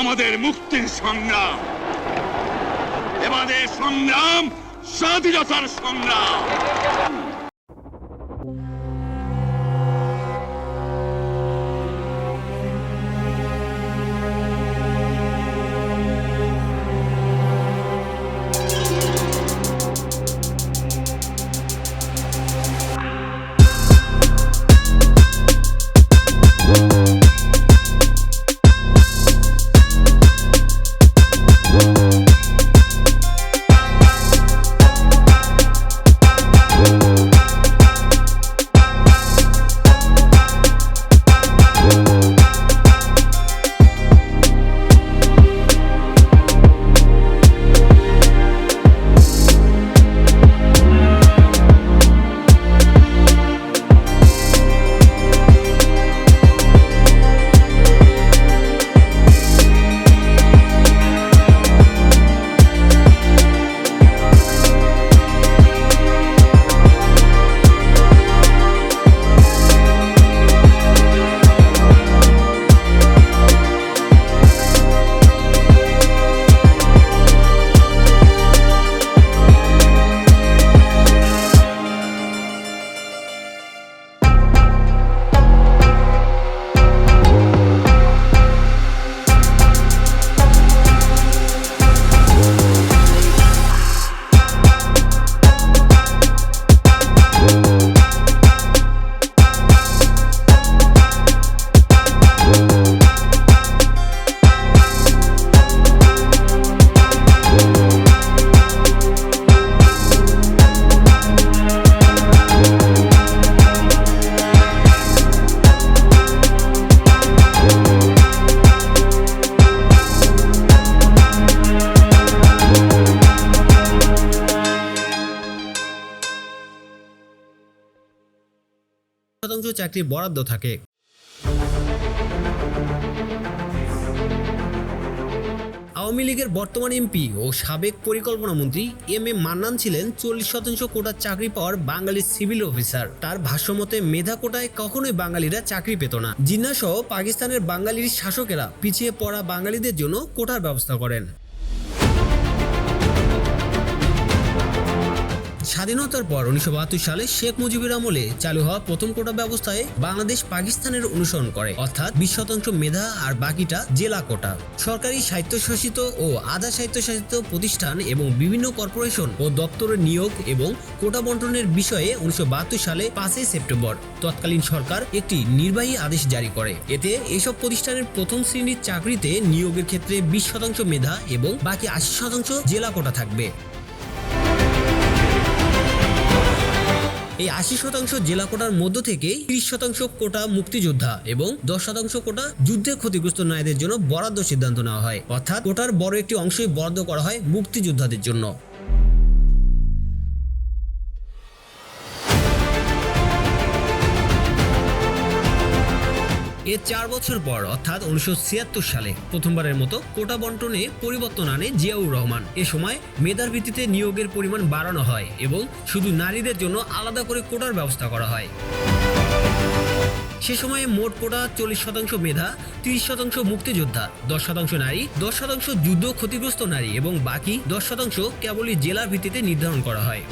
আমাদের মুক্তির সংগ্রাম। এবারের সংগ্রাম স্বাধীনতার সংগ্রাম। শতাংশ চাকরি বরাদ্দ থাকে। আওয়ামী লীগের বর্তমান এমপি ও সাবেক পরিকল্পনা মন্ত্রী এম এ মান্নান ছিলেন চল্লিশ শতাংশ কোটার চাকরি পাওয়ার বাঙালি সিভিল অফিসার। তার ভাষ্যমতে মেধা কোটায় কখনোই বাঙালিরা চাকরি পেত না। জিন্না সহ পাকিস্তানের বাঙালির শাসকেরা পিছিয়ে পড়া বাঙালিদের জন্য কোটার ব্যবস্থা করেন। স্বাধীনতার পর উনিশশো বাহাত্তর সালে শেখ মুজিবের আমলে চালু হওয়া প্রথম কোটা ব্যবস্থায় বাংলাদেশ পাকিস্তানের অনুসরণ করে, অর্থাৎ বিশ শতাংশ মেধা আর বাকিটা জেলা কোটা। সরকারি স্বায়ত্তশাসিত ও আধা স্বায়ত্তশাসিত প্রতিষ্ঠান এবং বিভিন্ন কর্পোরেশন ও দপ্তরের নিয়োগ এবং কোটা বন্টনের বিষয়ে উনিশশো বাহাত্তর সালে পাঁচই সেপ্টেম্বর তৎকালীন সরকার একটি নির্বাহী আদেশ জারি করে। এতে এসব প্রতিষ্ঠানের প্রথম শ্রেণির চাকরিতে নিয়োগের ক্ষেত্রে বিশ শতাংশ মেধা এবং বাকি আশি শতাংশ জেলা কোটা থাকবে। এই আশি শতাংশ জেলা কোটার মধ্য থেকে ত্রিশ শতাংশ কোটা মুক্তিযোদ্ধা এবং দশ শতাংশ কোটা যুদ্ধে ক্ষতিগ্রস্ত নারীদের জন্য বরাদ্দ সিদ্ধান্ত নেওয়া হয়। অর্থাৎ কোটার বড় একটি অংশই বরাদ্দ করা হয় মুক্তিযোদ্ধাদের জন্য। এর চার বছর পর, অর্থাৎ উনিশশো ছিয়াত্তর সালে, প্রথমবারের মতো কোটা বন্টনে পরিবর্তন আনে জিয়াউর রহমান। এ সময় মেধার ভিত্তিতে নিয়োগের পরিমাণ বাড়ানো হয় এবং শুধু নারীদের জন্য আলাদা করে কোটার ব্যবস্থা করা হয়। সে সময়ে মোট কোটা চল্লিশ শতাংশ মেধা, তিরিশ শতাংশ মুক্তিযোদ্ধা, দশ শতাংশ নারী, দশ শতাংশ যুদ্ধ ক্ষতিগ্রস্ত নারী এবং বাকি দশ শতাংশ কেবলই জেলার ভিত্তিতে নির্ধারণ করা হয়।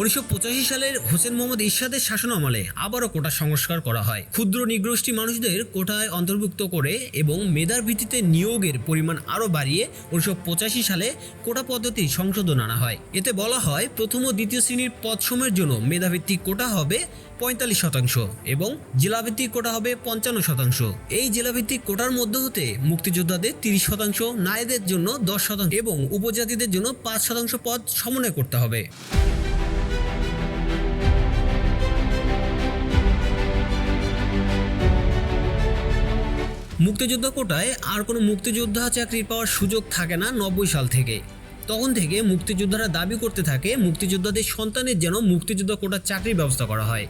উনিশশো পঁচাশি সালের হোসেন মোহাম্মদ ইরশাদের শাসন আমলে আবারও কোটা সংস্কার করা হয়। ক্ষুদ্র নিগ্রোষ্ঠী মানুষদের কোটায় অন্তর্ভুক্ত করে এবং মেধার ভিত্তিতে নিয়োগের পরিমাণ আরও বাড়িয়ে উনিশশো পঁচাশি সালে কোটা পদ্ধতি সংশোধন আনা হয়। এতে বলা হয়, প্রথম ও দ্বিতীয় শ্রেণির পদসমূহের জন্য মেধাভিত্তিক কোটা হবে পঁয়তাল্লিশ শতাংশ এবং জেলাভিত্তিক কোটা হবে পঞ্চান্ন শতাংশ। এই জেলাভিত্তিক কোটার মধ্য হতে মুক্তিযোদ্ধাদের তিরিশ শতাংশ, নারীদের জন্য দশ শতাংশ এবং উপজাতিদের জন্য পাঁচ শতাংশ পদ সমন্বয় করতে হবে। মুক্তিযোদ্ধা কোটায় আর কোনো মুক্তিযোদ্ধা চাকরি পাওয়ার সুযোগ থাকে না নব্বই সাল থেকে। তখন থেকে মুক্তিযোদ্ধারা দাবি করতে থাকে, মুক্তিযোদ্ধাদের সন্তানের যেন মুক্তিযোদ্ধা কোটার চাকরির ব্যবস্থা করা হয়।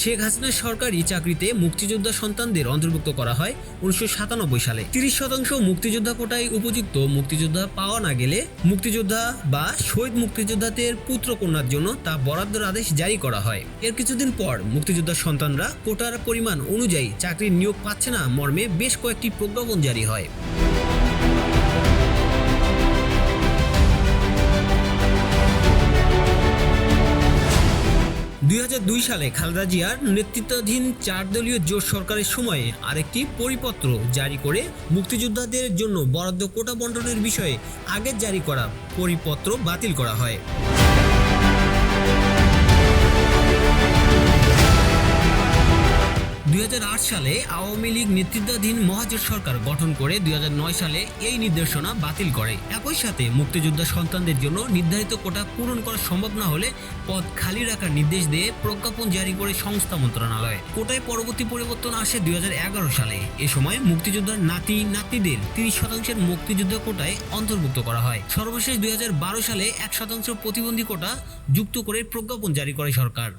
শেখ হাসিনার সরকারি চাকরিতে মুক্তিযোদ্ধা সন্তানদের অন্তর্ভুক্ত করা হয় উনিশশো সাতানব্বই সালে। তিরিশ শতাংশ মুক্তিযোদ্ধা কোটায় উপযুক্ত মুক্তিযোদ্ধা পাওয়া না গেলে মুক্তিযোদ্ধা বা শহীদ মুক্তিযোদ্ধাদের পুত্র কন্যার জন্য তা বরাদ্দের আদেশ জারি করা হয়। এর কিছুদিন পর মুক্তিযোদ্ধার সন্তানরা কোটার পরিমাণ অনুযায়ী চাকরির নিয়োগ পাচ্ছে না। মর্মে বেশ কয়েকটি প্রজ্ঞাপন জারি হয়। দুই হাজার দুই সালে খালেদা জিয়ার নেতৃত্বাধীন চার দলীয় জোট সরকারের সময়ে আরেকটি পরিপত্র জারি করে মুক্তিযোদ্ধাদের জন্য বরাদ্দ কোটা বন্টনের বিষয়ে আগের জারি করা পরিপত্র বাতিল করা হয়। দুই হাজার আট সালে আওয়ামী লীগ নেতৃত্বাধীন মহাজোট সরকার গঠন করে দুই হাজার নয় সালে এই নির্দেশনা বাতিল করে। একই সাথে মুক্তিযোদ্ধা সন্তানদের জন্য নির্ধারিত কোটা পূরণ করা সম্ভব না হলে পদ খালি রাখার নির্দেশ দিয়ে প্রজ্ঞাপন জারি করে সংস্থা মন্ত্রণালয়। কোটায় পরবর্তী পরিবর্তন আসে দুই হাজার এগারো সালে। এ সময় মুক্তিযোদ্ধার নাতি নাতিদের তিরিশ শতাংশের মুক্তিযুদ্ধ কোটায় অন্তর্ভুক্ত করা হয়। সর্বশেষ দুই হাজার বারো সালে এক শতাংশ প্রতিবন্ধী কোটা যুক্ত করে প্রজ্ঞাপন জারি করে সরকার।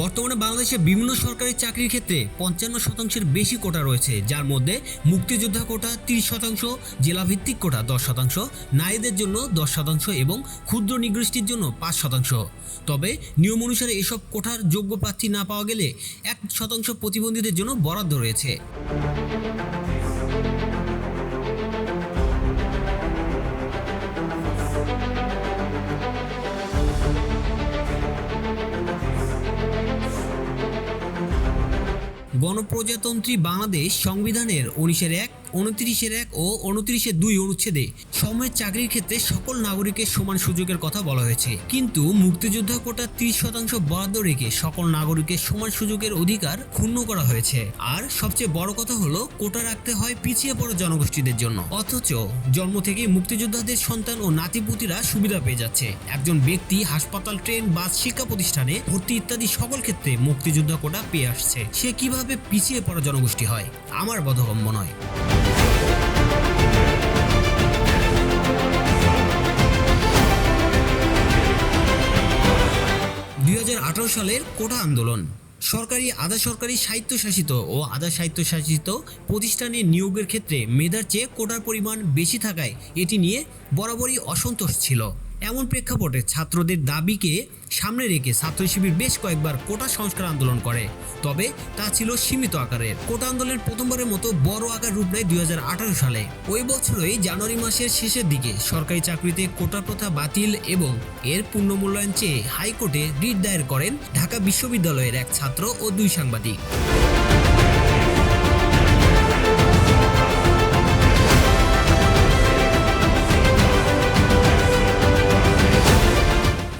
বর্তমানে বাংলাদেশে বিভিন্ন সরকারি চাকরির ক্ষেত্রে পঞ্চান্ন শতাংশের বেশি কোটা রয়েছে, যার মধ্যে মুক্তিযোদ্ধা কোটা তিরিশ শতাংশ, জেলাভিত্তিক কোটা দশ শতাংশ, নারীদের জন্য দশ শতাংশ এবং ক্ষুদ্র নিগোষ্ঠীর জন্য পাঁচ শতাংশ। তবে নিয়ম অনুসারে এসব কোটার যোগ্য প্রার্থী না পাওয়া গেলে এক শতাংশ প্রতিবন্ধীদের জন্য বরাদ্দ রয়েছে। গণপ্রজাতন্ত্রী বাংলাদেশ সংবিধানের উনিশের এক উনত্রিশের এক ও উনত্রিশের দুই অনুচ্ছেদে সময়ের চাকরির ক্ষেত্রে সকল নাগরিকের সমান সুযোগের কথা বলা হয়েছে। কিন্তু মুক্তিযোদ্ধা কোটা ত্রিশ শতাংশ বরাদ্দ রেখে সকল নাগরিকের সমান সুযোগের অধিকার ক্ষুণ্ণ করা হয়েছে। আর সবচেয়ে বড় কথা হলো, কোটা রাখতে হয় পিছিয়ে পড়া জনগোষ্ঠীদের জন্য। অথচ জন্ম থেকে মুক্তিযোদ্ধাদের সন্তান ও নাতিপুতিরা সুবিধা পেয়ে যাচ্ছে। একজন ব্যক্তি হাসপাতাল, ট্রেন, বাস, শিক্ষা প্রতিষ্ঠানে ভর্তি ইত্যাদি সকল ক্ষেত্রে মুক্তিযোদ্ধা কোটা পেয়ে আসছে। সে কীভাবে পিছিয়ে পড়া জনগোষ্ঠী হয়? আমার বোধগম্য নয়। দুই হাজার আঠারো সালের কোটা আন্দোলন। সরকারি আধা সরকারি স্বায়ত্তশাসিত ও আধা স্বায়ত্তশাসিত প্রতিষ্ঠানে নিয়োগের ক্ষেত্রে মেধার চেয়ে কোটার পরিমাণ বেশি থাকায় এটি নিয়ে বরাবরই অসন্তোষ ছিল। এমন প্রেক্ষাপটে ছাত্রদের দাবিকে সামনে রেখে ছাত্র শিবির বেশ কয়েকবার কোটা সংস্কার আন্দোলন করে। তবে তা ছিল সীমিত আকারের। কোটা আন্দোলনের প্রথমবারের মতো বড় আকার রূপ নেয় দুই হাজার আঠারো সালে। ওই বছরই জানুয়ারি মাসের শেষের দিকে সরকারি চাকরিতে কোটা প্রথা বাতিল এবং এর পুনর্মূল্যায়ন চেয়ে হাইকোর্টে রিট দায়ের করেন ঢাকা বিশ্ববিদ্যালয়ের এক ছাত্র ও দুই সাংবাদিক।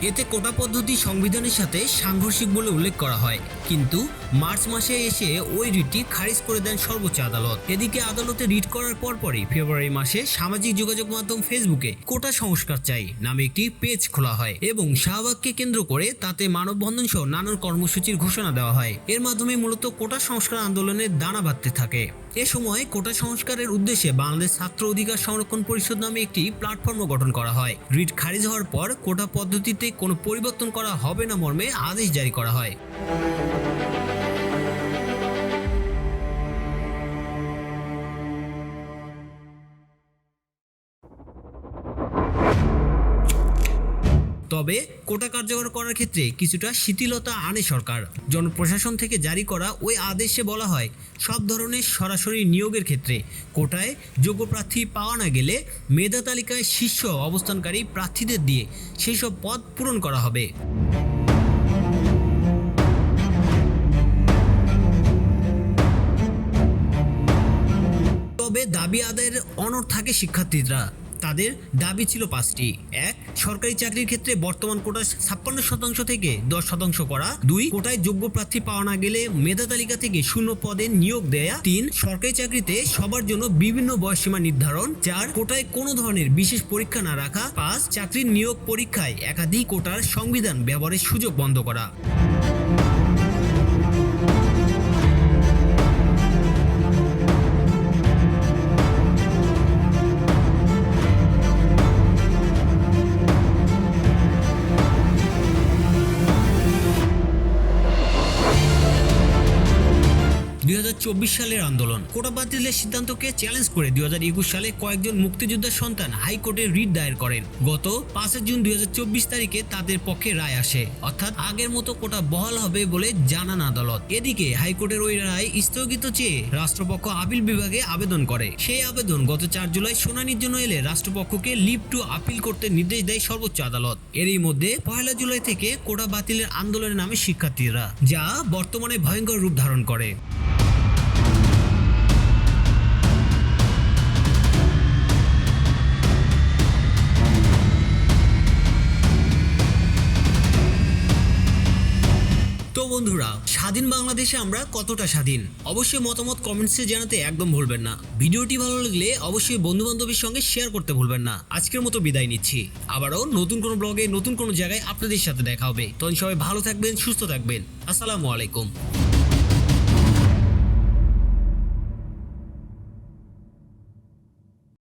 এতে কোটা পদ্ধতি সংবিধানের সাথে সাংঘর্ষিক বলে উল্লেখ করা হয়। কিন্তু মার্চ মাসে এসে ওই রিটটি খারিজ করে দেন সর্বোচ্চ আদালত। এদিকে আদালতে রিট করার পরপরই ফেব্রুয়ারি মাসে সামাজিক যোগাযোগ মাধ্যম ফেসবুকে কোটা সংস্কার চাই নামে একটি পেজ খোলা হয় এবং শাহবাগকে কেন্দ্র করে তাতে মানববন্ধন সহ নানান কর্মসূচির ঘোষণা দেওয়া হয়। এর মাধ্যমে মূলত কোটা সংস্কার আন্দোলনের দানা বাঁধতে থাকে। এ সময় কোটা সংস্কারের উদ্দেশ্যে বাংলাদেশ ছাত্র অধিকার সংরক্ষণ পরিষদ নামে একটি প্ল্যাটফর্ম গঠন করা হয়। রিট খারিজ হওয়ার পর কোটা পদ্ধতিতে কোনো পরিবর্তন করা হবে না মর্মে আদেশ জারি করা হয়। তবে কোটা কার্যকর করার ক্ষেত্রে কিছুটা শিথিলতা আনে সরকার। জনপ্রশাসন থেকে জারি করা ওই আদেশে বলা হয়, সব ধরনের সরাসরি নিয়োগের ক্ষেত্রে কোটায় যোগ্য প্রার্থী পাওয়া না গেলে মেধা তালিকায় শীর্ষ অবস্থানকারী প্রার্থীদের দিয়ে সেই সব পদ পূরণ করা হবে। তবে দাবি আদায়ের অনড় থাকে শিক্ষার্থীরা। তাদের দাবি ছিল পাঁচটি। এক, সরকারি চাকরির ক্ষেত্রে বর্তমান কোটা ছাপ্পান্ন শতাংশ থেকে দশ শতাংশ করা। দুই, কোটায় যোগ্য প্রার্থী পাওয়া না গেলে মেধা তালিকা থেকে শূন্য পদে নিয়োগ দেয়া। তিন, সরকারি চাকরিতে সবার জন্য বিভিন্ন বয়সসীমা নির্ধারণ। চার, কোটায় কোনো ধরনের বিশেষ পরীক্ষা না রাখা। পাঁচ, চাকরির নিয়োগ পরীক্ষায় একাধিক কোটার সংবিধান ব্যবহারের সুযোগ বন্ধ করা। সালের আন্দোলন। কোটা বাতিলের সিদ্ধান্তকে চ্যালেঞ্জ করে দুই সালে কয়েকজন মুক্তিযোদ্ধার সন্তান হাইকোর্টে রিট দায়ের করেন। গত পাঁচই জুন দুই তারিখে তাদের পক্ষে রায় আসে। অর্থাৎ আগের মতো কোটা বহাল হবে বলে জানান আদালত। এদিকে হাইকোর্টের ওই রায় স্থগিত চেয়ে রাষ্ট্রপক্ষ আপিল বিভাগে আবেদন করে। সেই আবেদন গত চার জুলাই শুনানির জন্য এলে রাষ্ট্রপক্ষকে লিভ টু আপিল করতে নির্দেশ দেয় সর্বোচ্চ আদালত। এরই মধ্যে পয়লা জুলাই থেকে কোটা বাতিলের আন্দোলনের নামে শিক্ষার্থীরা, যা বর্তমানে ভয়ঙ্কর রূপ ধারণ করে। বন্ধুরা, স্বাধীন বাংলাদেশে আমরা কতটা স্বাধীন? অবশ্যই মতামত কমেন্টসে জানাতে একদম ভুলবেন না। ভিডিওটি ভালো লাগলে অবশ্যই বন্ধু বান্ধবের সঙ্গে শেয়ার করতে ভুলবেন না। আজকের মতো বিদায় নিচ্ছি। আবারও নতুন কোনো ব্লগে নতুন কোনো জায়গায় আপনাদের সাথে দেখা হবে। তখন সবাই ভালো থাকবেন, সুস্থ থাকবেন। আসসালামু আলাইকুম।